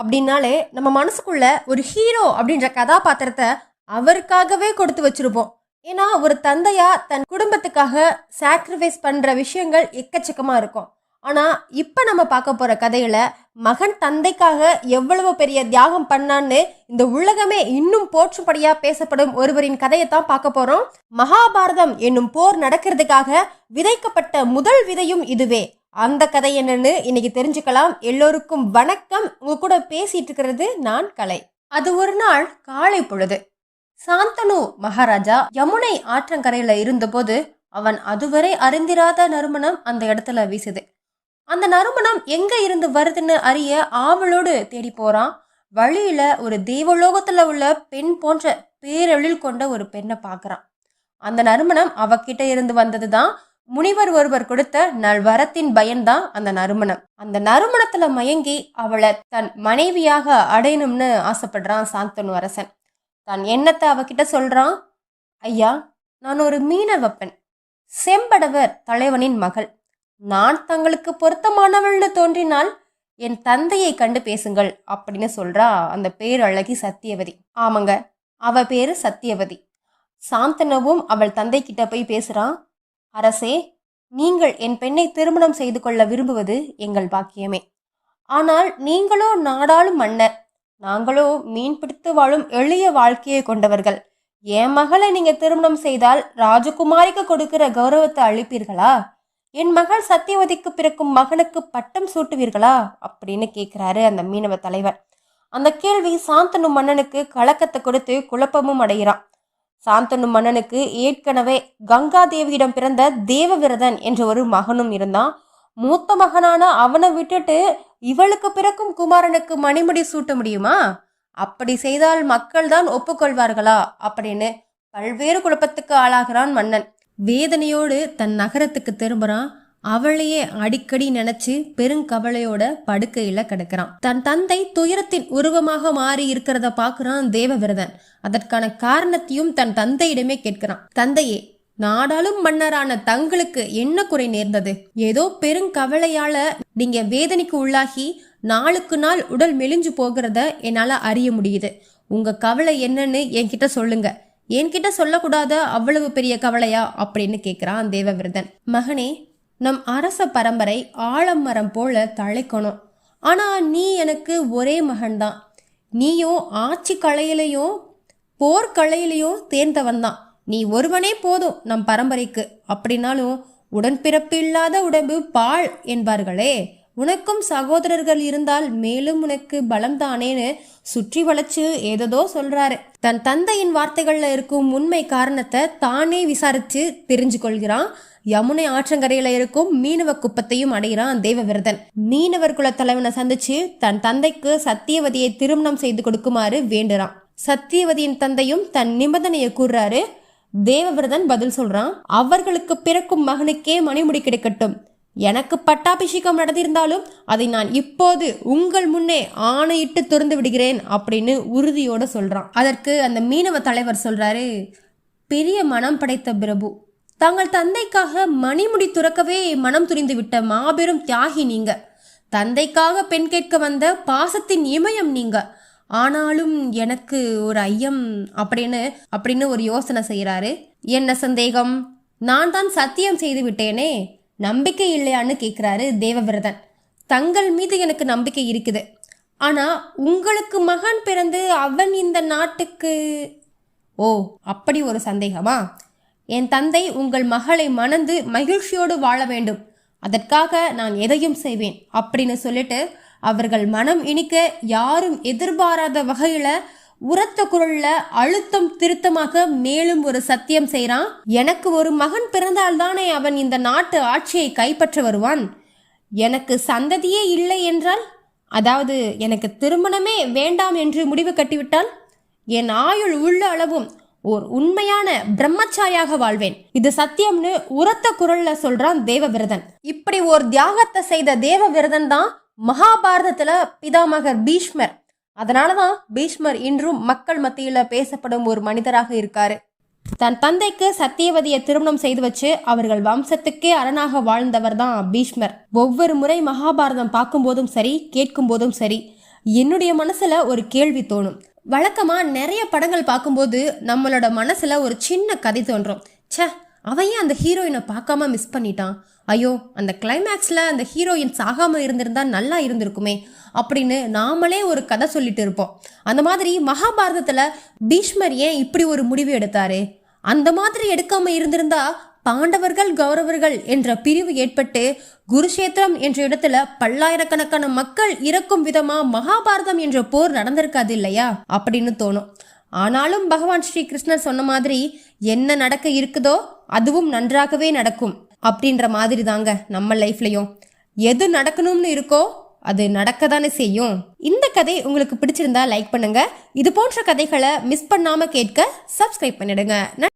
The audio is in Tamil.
அப்படின்னாலே நம்ம மனசுக்குள்ள ஒரு ஹீரோ அப்படின்ற கதாபாத்திரத்தை அவருக்காகவே கொடுத்து வச்சிருப்போம். ஏன்னா ஒரு தந்தையா தன் குடும்பத்துக்காக சாக்ரிஃபைஸ் பண்ற விஷயங்கள் எக்கச்சக்கமா இருக்கும். ஆனா இப்ப நம்ம பார்க்க போற கதையில மகன் தந்தைக்காக எவ்வளவு பெரிய தியாகம் பண்ணான்னு இந்த உலகமே இன்னும் போற்றும்படியா பேசப்படும் ஒருவரின் கதையை தான் பார்க்க போறோம். மகாபாரதம் என்னும் போர் நடக்கிறதுக்காக விதைக்கப்பட்ட முதல் விதையும் இதுவே. அந்த கதை என்னன்னு இன்னைக்கு தெரிஞ்சுக்கலாம். எல்லோருக்கும் வணக்கம். உங்க கூட பேசிட்டு இருக்கிறது நான் கலை. அது ஒரு நாள் காலை பொழுது. சாந்தனு மகாராஜா யமுனை ஆற்றங்கரையில இருந்தபோது அவன் அதுவரை அறிந்திராத நறுமணம் அந்த இடத்துல வீசுது. அந்த நறுமணம் எங்க இருந்து வருதுன்னு அறிய ஆவலோடு தேடி போறான். வழியில ஒரு தேவலோகத்துல உள்ள பெண் போன்ற பேரெழில் கொண்ட ஒரு பெண்ணை பார்க்கறான் அந்த நறுமணம் அவகிட்ட இருந்து வந்ததுதான் முனிவர் ஒருவர் கொடுத்த நல்வரத்தின் பயன்தான் அந்த நறுமணம். அந்த நறுமணத்துல மயங்கி அவளை தன் மனைவியாக அடையணும்னு ஆசைப்படுறான் சாந்தனு அரசன். தன் எண்ணத்தை அவகிட்ட சொல்றான் ஐயா நான் ஒரு மீனவப்பன். செம்படவர் தலைவனின் மகள். நான் தங்களுக்கு பொருத்தமானவள்னு தோன்றினால் என் தந்தையை கண்டு பேசுங்கள் அப்படின்னு சொல்றா அந்த பேரழகி சத்தியவதி. ஆமாங்க அவ பேரு சத்தியவதி. சாந்தனவும் அவள் தந்தை கிட்ட போய் பேசுறான் அரசே நீங்கள் என் பெண்ணை திருமணம் செய்து கொள்ள விரும்புவது எங்கள் பாக்கியமே. ஆனால் நீங்களோ நாடாளும் மன்னர் நாங்களோ மீன் பிடித்து வாழும் எளிய வாழ்க்கையை கொண்டவர்கள். என் மகளை நீங்க திருமணம் செய்தால் ராஜகுமாரிக்கு கொடுக்கிற கௌரவத்தை அளிப்பீர்களா? என் மகள் சத்தியவதிக்கு பிறக்கும் மகனுக்கு பட்டம் சூட்டுவீர்களா? அப்படின்னு கேட்கிறாரு அந்த மீனவ தலைவர். அந்த கேள்வி சாந்தனு மன்னனுக்கு கலக்கத்தை கொடுத்து குழப்பமும் அடைகிறான். சாந்தனு மன்னனுக்கு ஏற்கனவே கங்கா தேவியிடம் பிறந்த தேவவிரதன் என்ற ஒரு மகனும் இருந்தான். மூத்த மகனான அவனை விட்டுட்டு இவளுக்கு பிறக்கும் குமாரனுக்கு மணிமுடி சூட்ட முடியுமா? அப்படி செய்தால் மக்கள் தான் ஒப்புக்கொள்வார்களா? அப்படின்னு பல்வேறு குழப்பத்துக்கு ஆளாகிறான் மன்னன். வேதனையோடு தன் நகரத்துக்கு திரும்புறான். அவளையே அடிக்கடி நினைச்சு பெருங்கவலையோட படுக்கையில கிடக்கிறான். தன் தந்தை துயரத்தின் உருவமாக மாறி இருக்கிறத பாக்குறான் தேவவிரதன். அதற்கான காரணத்தையும் தன் தந்தையிடமே கேட்கிறான். தந்தையே நாடாளும் மன்னரான தங்களுக்கு என்ன குறை நேர்ந்தது? ஏதோ பெருங்கவலையால நீங்க வேதனைக்கு உள்ளாகி நாளுக்கு நாள் உடல் மெலிஞ்சு போகிறத என்னால அறிய முடியுது. உங்க கவலை என்னன்னு என்கிட்ட சொல்லுங்க. என்கிட்ட சொல்லக்கூடாத அவ்வளவு பெரிய கவலையா? அப்படின்னு கேக்குறான் தேவவிரதன். மகனே நம் அரச பரம்பரை ஆலமரம் போல தழைக்கணும். ஆனா நீ எனக்கு ஒரே மகன்தான். நீயும் ஆட்சி கலையிலையும் போர்க்கலையிலையும் தேர்ந்தவன் தான் நீ ஒருவனே போதும் நம் பரம்பரைக்கு. அப்படின்னாலும் உடன்பிறப்பு இல்லாத உடம்பு பால் என்பார்களே. உனக்கும் சகோதரர்கள் இருந்தால் மேலும் உனக்கு பலம் தானேன்னு சுற்றி வளைச்சு ஏதோ சொல்றாரு. தன் தந்தையின் வார்த்தைகள்ல இருக்கும் உண்மை காரணத்தை தானே விசாரிச்சு தெரிஞ்சு கொள்கிறான் யமுனை ஆற்றங்கரையில இருக்கும் மீனவ குப்பத்தையும் அடைகிறான் தேவவிரதன். மீனவர் குல தலைவனை சந்திச்சு தன் தந்தைக்கு சத்தியவதியை திருமணம் செய்து கொடுக்குமாறு வேண்டுறான். சத்தியவதியின் தந்தையும் தன் நிபந்தனையை கூறுறாரு. தேவவிரதன் பதில் சொல்றான் அவர்களுக்கு பிறக்கும் மகனுக்கே மணிமுடி கிடைக்கட்டும். எனக்கு பட்டாபிஷேகம் நடந்திருந்தாலும் அதை நான் இப்போது உங்கள் முன்னே ஆணையிட்டு திறந்து விடுகிறேன் அப்படின்னு உறுதியோட சொல்கிறான் அதற்கு அந்த மீனவ தலைவர் சொல்கிறாரு பெரிய மனம் படைத்த பிரபு தங்கள் தந்தைக்காக மணிமுடி துறக்கவே மனம் துரிந்து விட்ட மாபெரும் தியாகி நீங்க. தந்தைக்காக பெண் கேட்க வந்த பாசத்தின் இமயம் நீங்க. ஆனாலும் எனக்கு ஒரு ஐயம் அப்படின்னு அப்படின்னு ஒரு யோசனை செய்கிறாரு என்ன சந்தேகம்? நான் தான் சத்தியம் செய்து விட்டேனே. நம்பிக்கை இல்லையான்னு கேட்குறாரு தேவவிரதன். தங்கள் மீது எனக்கு நம்பிக்கை இருக்குது. ஆனால் உங்களுக்கு மகன் பிறந்து அவன் இந்த நாட்டுக்கு ஓ அப்படி ஒரு சந்தேகமா? என் தந்தை உங்கள் மகளை மணந்து மகிழ்ச்சியோடு வாழ வேண்டும். அதற்காக நான் எதையும் செய்வேன். அப்படின்னு சொல்லிட்டு அவர்கள் மனம் இனிக்க யாரும் எதிர்பாராத வகையில் உரத்த குரல்ல அழுத்தம் திருத்தமாக மேலும் ஒரு சத்தியம் செய்கிறான் எனக்கு ஒரு மகன் பிறந்தால்தானே அவன் இந்த நாட்டு ஆட்சியை கைப்பற்ற வருவான். எனக்கு சந்ததியே இல்லை என்றால்? அதாவது எனக்கு திருமணமே வேண்டாம் என்று முடிவு கட்டிவிட்டால்? என் ஆயுள் உள்ள அளவும் ஓர் உண்மையான பிரம்மச்சாரியாக வாழ்வேன். இது சத்தியம்னு உரத்த குரல்ல சொல்றான் தேவவிரதன். இப்படி ஒரு தியாகத்தை செய்த தேவவிரதன் தான் மகாபாரதத்துல பிதாமகர் பீஷ்மர். அதனாலதான் பீஷ்மர் இன்றும் மக்கள் மத்தியில் பேசப்படும் ஒரு மனிதராக இருக்காரு. தன் தந்தைக்கு சத்தியவதியை திருமணம் செய்து வச்சு அவர்கள் வம்சத்துக்கே அரணாக வாழ்ந்தவர் தான் பீஷ்மர். ஒவ்வொரு முறை மகாபாரதம் பார்க்கும்போதும் சரி கேட்கும் போதும் சரி என்னுடைய மனசுல ஒரு கேள்வி தோணும். வழக்கமா நிறைய படங்கள் பார்க்கும்போது நம்மளோட மனசுல ஒரு சின்ன கதை தோன்றும். ச்சே அவன் ஏன் அந்த ஹீரோயினை பார்க்காம மிஸ் பண்ணிட்டான்? ஐயோ அந்த கிளைமேக்ஸில் அந்த ஹீரோயின் சாகாமல் இருந்திருந்தா நல்லா இருந்திருக்குமே அப்படின்னு நாமளே ஒரு கதை சொல்லிட்டு இருப்போம். அந்த மாதிரி மகாபாரதத்தில் பீஷ்மர் ஏன் இப்படி ஒரு முடிவு எடுத்தாரு? அந்த மாதிரி எடுக்காம இருந்திருந்தா பாண்டவர்கள் கௌரவர்கள் என்ற பிரிவு ஏற்பட்டு குருஷேத்திரம் என்ற இடத்துல பல்லாயிரக்கணக்கான மக்கள் இறக்கும் விதமா மகாபாரதம் என்ற போர் நடந்திருக்காது இல்லையா? அப்படின்னு தோணும். ஆனாலும் பகவான் ஸ்ரீ கிருஷ்ணர் சொன்ன மாதிரி என்ன நடக்க இருக்குதோ அதுவும் நன்றாகவே நடக்கும் அப்படின்ற மாதிரி தாங்க நம்ம லைஃப்லயும். எது நடக்கணும்னு இருக்கோ அது நடக்க தானே செய்யும். இந்த கதை உங்களுக்கு பிடிச்சிருந்தா லைக் பண்ணுங்க. இது போன்ற கதைகளை மிஸ் பண்ணாம கேட்க சப்ஸ்கிரைப் பண்ணிடுங்க.